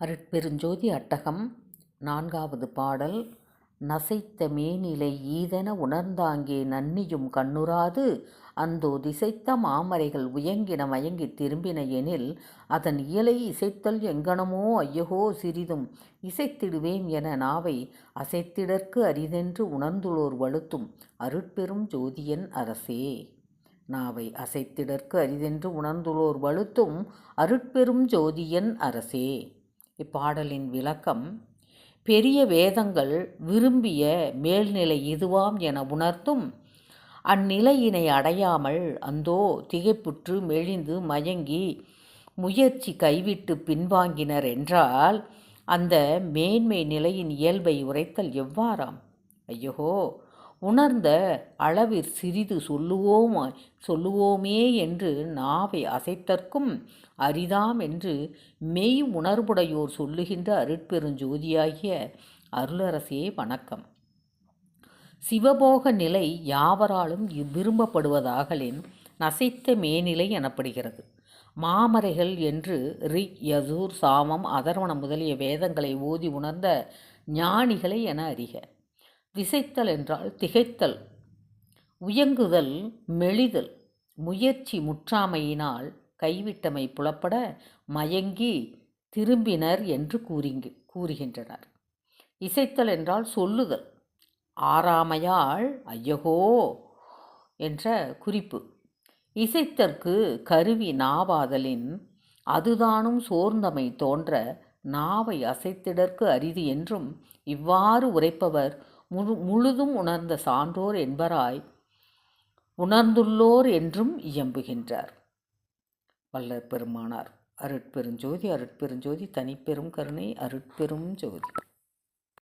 அருட்பெருஞ்சோதி அட்டகம் நான்காவது பாடல். நசைத்த மேனிலை ஈதென உணர்ந்தாங்கே நன்னியும் கண்ணுறாது. அந்தோ திசைத்த மாமரைகள் உயங்கின மயங்கி திரும்பின எனில் அதன் இயலை இசைத்தல் எங்கனமோ ஐயகோ சிறிதும். இசைத்திடுவேன் என நாவை அசைத்திடற்கு அரிதென்று உணர்ந்துள்ளோர் வலுத்தும் அருட்பெரும் ஜோதியன் அரசே. நாவை அசைத்திடற்கு அரிதென்று உணர்ந்துள்ளோர் வலுத்தும் அருட்பெரும் ஜோதியன் அரசே. இப்பாடலின் விளக்கம் பெரிய வேதங்கள் விரும்பிய மேல்நிலை இதுவாம் என உணர்த்தும் அந்நிலையினை அடையாமல் அந்தோ திகைப்புற்று மெழிந்து மயங்கி முயற்சி கைவிட்டு பின்வாங்கினர் என்றால் அந்த மேன்மை நிலையின் இயல்பை உரைத்தல் எவ்வாறாம்? ஐயோ! உணர்ந்த அளவிற் சிறிது சொல்லுவோம் சொல்லுவோமே என்று நாவை அசைத்தற்கும் அரிதாம் என்று மெய் உணர்வுடையோர் சொல்லுகின்ற அருட்பெருஞ்சோதியாகிய அருளரசே வணக்கம். சிவபோக நிலை யாவராலும் விரும்பப்படுவதாகலின் நசைத்த மேநிலை எனப்படுகிறது. மாமரைகள் என்று ரிக் யசூர் சாமம் அதர்வணம் முதலிய வேதங்களை ஓதி உணர்ந்த ஞானிகளை என அறிக. திசைத்தல் என்றால் திகைத்தல் உயங்குதல் மெலிதல் முயற்சி முற்றாமையினால் கைவிட்டமை புலப்பட மயங்கி திரும்பினர் என்று கூறிங்கு கூறுகின்றனர். இசைத்தல் என்றால் சொல்லுதல் ஆறாமையால் ஐயகோ என்ற குறிப்பு. இசைத்தற்கு கருவி நாவாதலின் அதுதானும் சோர்ந்தமை தோன்ற நாவை அசைத்திடற்கு அரிது என்றும் இவ்வாறு உரைப்பவர் முழு முழுதும் உணர்ந்த சான்றோர் என்பராய் உணர்ந்துள்ளோர் என்றும் இயம்புகின்றார். வல்ல பெருமானார் அருட்பெருஞ்சோதி அருட்பெருஞ்சோதி தனிப்பெரும் கருணை அருட்பெரும் ஜோதி.